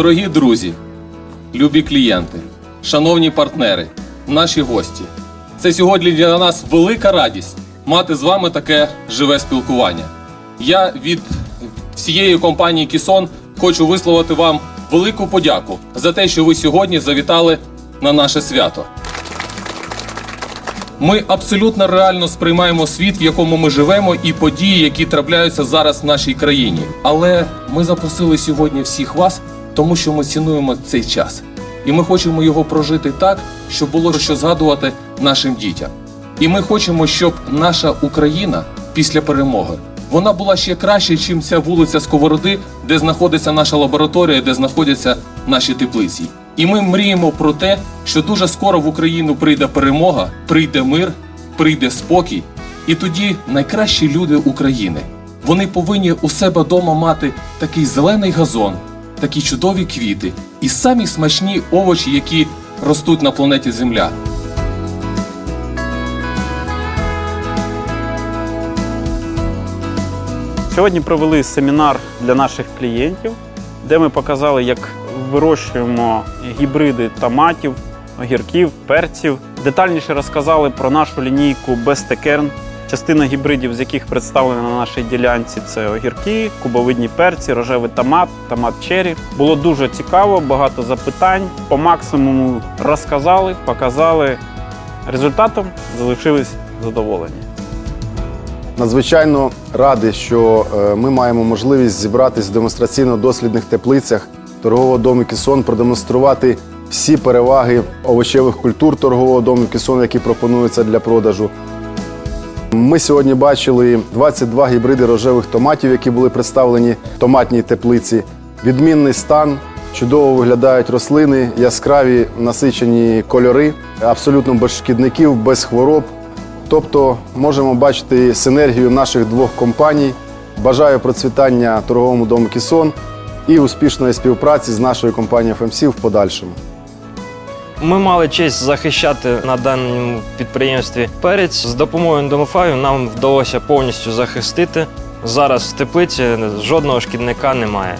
Дорогі друзі, любі клієнти, шановні партнери, наші гості. Це сьогодні для нас велика радість мати з вами таке живе спілкування. Я від всієї компанії Кісон хочу висловити вам велику подяку за те, що ви сьогодні завітали на наше свято. Ми абсолютно реально сприймаємо світ, в якому ми живемо, і події, які трапляються зараз в нашій країні. Але ми запросили сьогодні всіх вас, тому що ми цінуємо цей час. І ми хочемо його прожити так, щоб було що згадувати нашим дітям. І ми хочемо, щоб наша Україна після перемоги вона була ще краще, ніж ця вулиця Сковороди, де знаходиться наша лабораторія, де знаходяться наші теплиці. І ми мріємо про те, що дуже скоро в Україну прийде перемога, прийде мир, прийде спокій, і тоді найкращі люди України. Вони повинні у себе вдома мати такий зелений газон, такі чудові квіти і самі смачні овочі, які ростуть на планеті Земля. Сьогодні провели семінар для наших клієнтів, де ми показали, як вирощуємо гібриди томатів, огірків, перців. Детальніше розказали про нашу лінійку Бестекерн. Частина гібридів, з яких представлена на нашій ділянці, це огірки, кубовидні перці, рожевий томат, томат чері. Було дуже цікаво, багато запитань. По максимуму розказали, показали. Результатом залишились задоволені. Надзвичайно радий, що е, ми маємо можливість зібратись в демонстраційно-дослідних теплицях торгового дому Кісон, продемонструвати всі переваги овочевих культур торгового дому Кісон, які пропонуються для продажу. Ми сьогодні бачили 22 гібриди рожевих томатів, які були представлені в томатній теплиці. Відмінний стан, чудово виглядають рослини, яскраві насичені кольори, абсолютно без шкідників, без хвороб. Тобто можемо бачити синергію наших двох компаній. Бажаю процвітання торговому дому Кісон і успішної співпраці з нашою компанією FMC в подальшому. Ми мали честь захищати на даному підприємстві перець. З допомогою ендомофаю нам вдалося повністю захистити. Зараз в теплиці жодного шкідника немає.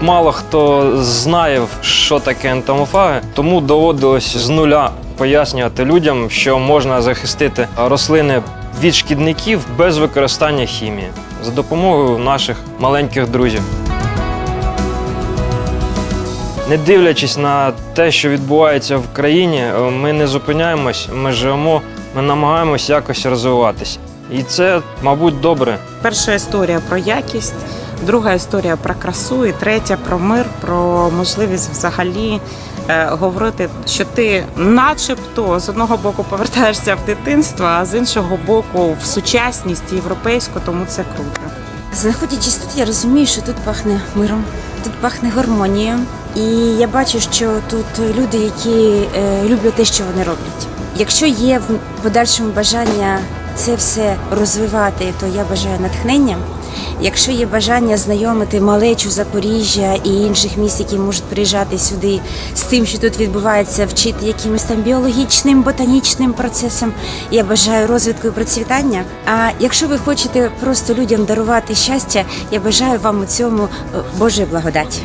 Мало хто знає, що таке ентомофаги, тому доводилось з нуля пояснювати людям, що можна захистити рослини від шкідників без використання хімії за допомогою наших маленьких друзів. Не дивлячись на те, що відбувається в країні, е, ми не зупиняємось, ми живемо, ми намагаємось якось розвиватись. І це, мабуть, добре. Перша історія про якість, друга історія про красу, і третя про мир, про можливість взагалі е, говорити, що ти, начебто, з одного боку повертаєшся в дитинство, а з іншого боку в сучасність європейську, тому це круто. Знаходячись тут, я розумію, що тут пахне миром, тут пахне гармонією. І я бачу, що тут люди, які е, люблять те, що вони роблять. Якщо є в подальшому бажання це все розвивати, то я бажаю натхнення. Якщо є бажання знайомити малечу Запоріжжя і інших міст, які можуть приїжджати сюди з тим, що тут відбувається, вчити якимось там біологічним, ботанічним процесам, я бажаю розвитку і процвітання. А якщо ви хочете просто людям дарувати щастя, я бажаю вам у цьому е, Божої благодаті.